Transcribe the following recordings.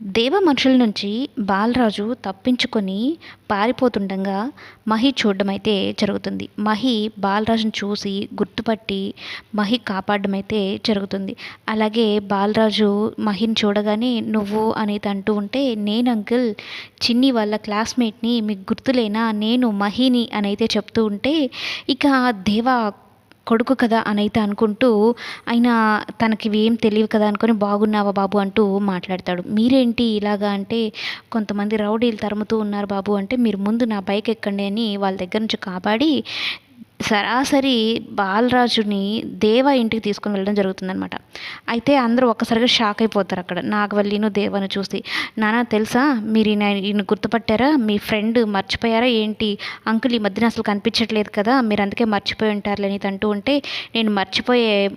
దేవ మనుషుల నుంచి బాలరాజు తప్పించుకొని పారిపోతుండగా మహి చూడడం అయితే జరుగుతుంది. మహి బాలరాజుని చూసి గుర్తుపట్టి మహి కాపాడడం అయితే జరుగుతుంది. అలాగే బాలరాజు మహిని చూడగానే నువ్వు అనేది అంటూ ఉంటే నేను అంకుల్ చిన్ని వాళ్ళ క్లాస్మేట్ని మీకు గుర్తులేనా? నేను మహిని అని అయితే చెప్తూ ఉంటే ఇక దేవ కొడుకు కదా అని అయితే అనుకుంటూ ఆయన తనకి ఏం తెలియదు కదా అనుకొని బాగున్నావా బాబు? అంటూ మాట్లాడతాడు. మీరేంటి ఇలాగా అంటే కొంతమంది రౌడీలు తరుముతూ ఉన్నారు బాబు అంటే మీరు ముందు నా బైక్ ఎక్కండి అని వాళ్ళ దగ్గర నుంచి కాపాడి సరాసరి బాలరాజుని దేవ ఇంటికి తీసుకొని వెళ్ళడం జరుగుతుందనమాట అయితే అందరూ ఒక్కసారిగా షాక్ అయిపోతారు అక్కడ. నాగవల్లిను దేవను చూసి నానా తెలుసా? మీరు ఈయన గుర్తుపట్టారా? మీ ఫ్రెండ్ మర్చిపోయారా? ఏంటి? అంకుల్ ఈ మధ్యన అసలు కనిపించట్లేదు కదా? మీరు అందుకే మర్చిపోయి ఉంటారులేని అంటూ ఉంటే నేను మర్చిపోయే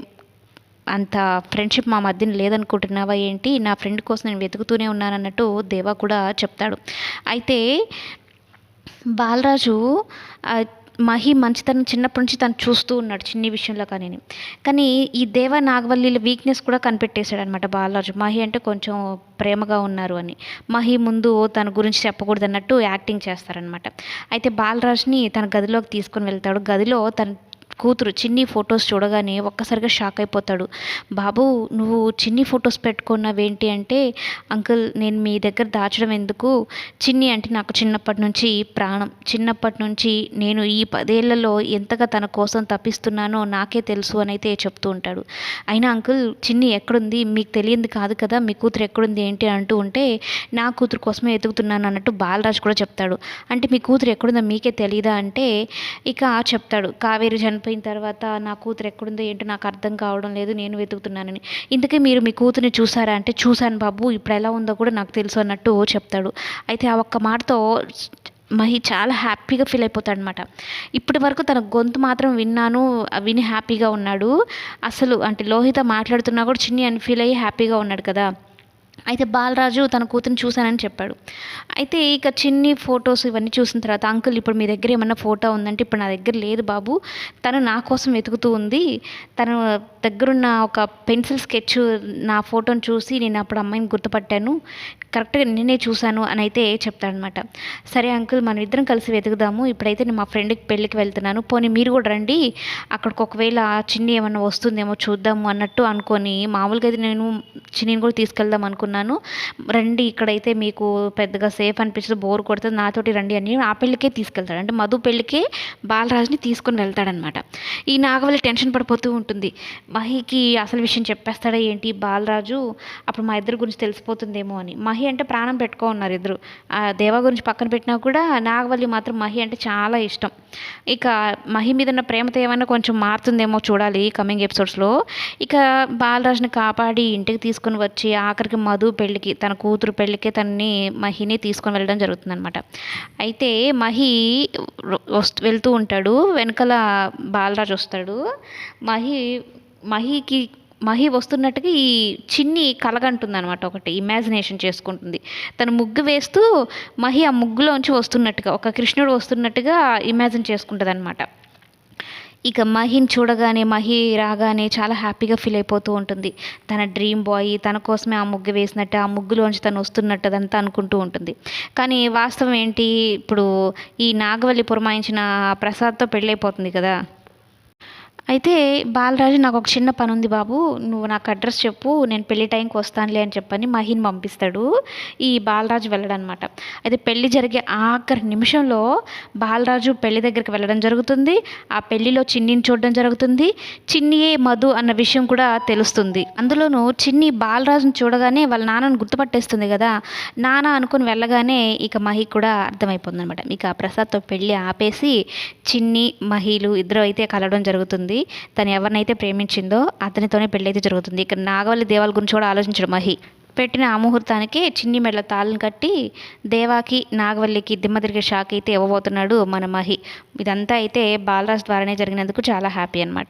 అంత ఫ్రెండ్షిప్ మా మధ్యన లేదనుకుంటున్నావా? ఏంటి? నా ఫ్రెండ్ కోసం నేను వెతుకుతూనే ఉన్నాను అన్నట్టు దేవా కూడా చెప్తాడు. అయితే బాలరాజు మహి మంచితనం చిన్నప్పటి నుంచి తను చూస్తూ ఉన్నాడు చిన్ని విషయంలో కానీ కానీ ఈ దేవ నాగవల్లిల వీక్నెస్ కూడా కనిపెట్టేశాడు అనమాట బాలరాజు. మహి అంటే కొంచెం ప్రేమగా ఉన్నారు అని. మహి ముందు తన గురించి చెప్పకూడదు అన్నట్టు యాక్టింగ్ చేస్తారనమాట అయితే బాలరాజుని తన గదిలోకి తీసుకొని వెళ్తాడు. గదిలో తన కూతురు చిన్ని ఫొటోస్ చూడగానే ఒక్కసారిగా షాక్ అయిపోతాడు. బాబు నువ్వు చిన్ని ఫొటోస్ పెట్టుకున్నావేంటి అంటే అంకుల్ నేను మీ దగ్గర దాచడం ఎందుకు? చిన్ని అంటే నాకు చిన్నప్పటి నుంచి ప్రాణం. చిన్నప్పటి నుంచి నేను ఈ పదేళ్ళలో ఎంతగా తన కోసం తప్పిస్తున్నానో నాకే తెలుసు అని అయితే చెప్తూ ఉంటాడు. అయినా అంకుల్ చిన్ని ఎక్కడుంది? మీకు తెలియంది కాదు కదా మీ కూతురు ఎక్కడుంది ఏంటి? అంటూ ఉంటే నా కూతురు కోసమే ఎదుగుతున్నాను అన్నట్టు బాలరాజు కూడా చెప్తాడు. అంటే మీ కూతురు ఎక్కడుందో మీకే తెలియదా అంటే ఇక చెప్తాడు. కావేరి చనిపోయి అయిపోయిన తర్వాత నా కూతురు ఎక్కడుందో ఏంటో నాకు అర్థం కావడం లేదు నేను వెతుకుతున్నానని. ఇందుకే మీరు మీ కూతుర్ని చూసారా అంటే చూశాను బాబు ఇప్పుడు ఎలా ఉందో కూడా నాకు తెలుసు అన్నట్టు చెప్తాడు. అయితే ఆ ఒక్క మాటతో మహి చాలా హ్యాపీగా ఫీల్ అయిపోతాడు అనమాట ఇప్పటి వరకు తన గొంతు మాత్రం విన్నాను విని హ్యాపీగా ఉన్నాడు. అసలు అంటే లోహిత మాట్లాడుతున్నా కూడా చిన్ని అని ఫీల్ అయ్యి హ్యాపీగా ఉన్నాడు కదా. అయితే బాలరాజు తన కూతురిని చూశానని చెప్పాడు. అయితే ఇక చిన్ని ఫొటోస్ ఇవన్నీ చూసిన తర్వాత అంకుల్ ఇప్పుడు మీ దగ్గర ఏమన్నా ఫోటో ఉందంటే ఇప్పుడు నా దగ్గర లేదు బాబు. తను నా కోసం వెతుకుతూ ఉంది. తను దగ్గరున్న ఒక పెన్సిల్ స్కెచ్ నా ఫోటోని చూసి నేను అప్పుడు అమ్మాయిని గుర్తుపట్టాను. కరెక్ట్గా నేనే చూశాను అని అయితే చెప్తాడనమాట. సరే అంకుల్ మనం ఇద్దరం కలిసి వెతుకుదాము. ఇప్పుడైతే నేను మా ఫ్రెండ్కి పెళ్ళికి వెళ్తున్నాను. పోనీ మీరు కూడా రండి. అక్కడికి ఒకవేళ చిన్ని ఏమన్నా వస్తుందేమో చూద్దాము అన్నట్టు అనుకొని మామూలుగా అయితే నేను చిన్నిని కూడా తీసుకెళ్దాం అనుకున్నాను. రండి ఇక్కడైతే మీకు పెద్దగా సేఫ్ అనిపించదు బోర్ కొడుతుంది. నాతోటి రండి అని ఆ పెళ్ళికే తీసుకెళ్తాడు. అంటే మధు పెళ్ళికే బాలరాజుని తీసుకొని వెళ్తాడనమాట ఈ నాగవల్లి టెన్షన్ పడిపోతూ ఉంటుంది. మహికి అసలు విషయం చెప్పేస్తాడా ఏంటి? బాలరాజు అప్పుడు మా ఇద్దరి గురించి తెలిసిపోతుందేమో అని. మహి అంటే ప్రాణం పెట్టుకో ఉన్నారు ఇద్దరు. ఆ దేవ గురించి పక్కన పెట్టినా కూడా నాగవల్లి మాత్రం మహి అంటే చాలా ఇష్టం. ఇక మహి మీద ఉన్న ప్రేమతో ఏమైనా కొంచెం మారుతుందేమో చూడాలి కమింగ్ ఎపిసోడ్స్లో ఇక బాలరాజుని కాపాడి ఇంటికి తీసుకుని వచ్చి ఆఖరికి మధు పెళ్ళికి తన కూతురు పెళ్ళికి తనని మహిని తీసుకొని వెళ్ళడం జరుగుతుంది అనమాట అయితే మహి వెళ్తూ ఉంటాడు. వెనకాల బాలరాజు వస్తాడు. మహి మహికి మహి వస్తున్నట్టుగా ఈ చిన్ని కలగంటుంది అనమాట ఒకటి ఇమాజినేషన్ చేసుకుంటుంది. తను ముగ్గు వేస్తూ మహి ఆ ముగ్గులోంచి వస్తున్నట్టుగా ఒక కృష్ణుడు వస్తున్నట్టుగా ఇమాజిన్ చేసుకుంటుంది అనమాట ఇక మహిని చూడగానే మహి రాగానే చాలా హ్యాపీగా ఫీల్ అయిపోతూ ఉంటుంది. తన డ్రీమ్ బాయ్ తన కోసమే ఆ ముగ్గు వేసినట్టు ఆ ముగ్గులోంచి తను వస్తున్నట్టు అదంతా అనుకుంటూ ఉంటుంది. కానీ వాస్తవం ఏంటి? ఇప్పుడు ఈ నాగవల్లి పురమాయించిన ప్రసాద్తో పెళ్ళైపోతుంది కదా. అయితే బాలరాజు నాకు ఒక చిన్న పని ఉంది బాబు. నువ్వు నాకు అడ్రస్ చెప్పు నేను పెళ్ళి టైంకి వస్తానులే అని చెప్పని మహిన్ పంపిస్తాడు. ఈ బాలరాజు వెళ్ళడనమాట. అయితే పెళ్ళి జరిగే ఆఖరి నిమిషంలో బాలరాజు పెళ్ళి దగ్గరికి వెళ్ళడం జరుగుతుంది. ఆ పెళ్ళిలో చిన్నిని చూడడం జరుగుతుంది. చిన్నియే మధు అన్న విషయం కూడా తెలుస్తుంది. అందులోనూ చిన్ని బాలరాజుని చూడగానే వాళ్ళ నాన్నను గుర్తుపట్టేస్తుంది కదా. నాన్న అనుకుని వెళ్ళగానే ఇక మహి కూడా అర్థమైపోతుంది అనమాట ఇక ప్రసాద్తో పెళ్ళి ఆపేసి చిన్ని మహిలు ఇద్దరు అయితే కలవడం జరుగుతుంది. జరుగుతుంది తను ఎవరినైతే ప్రేమించిందో అతనితోనే పెళ్ళైతే జరుగుతుంది. ఇక్కడ నాగవల్లి దేవాల గురించి కూడా ఆలోచించడం మహి. పెట్టిన ఆ ముహూర్తానికి చిన్ని మెడల తాళ్ళను కట్టి దేవాకి నాగవల్లికి దిమ్మ తిరిగే షాక్ అయితే ఇవ్వబోతున్నాడు మన మహి. ఇదంతా అయితే బాలరాజ్ ద్వారానే జరిగినందుకు చాలా హ్యాపీ అనమాట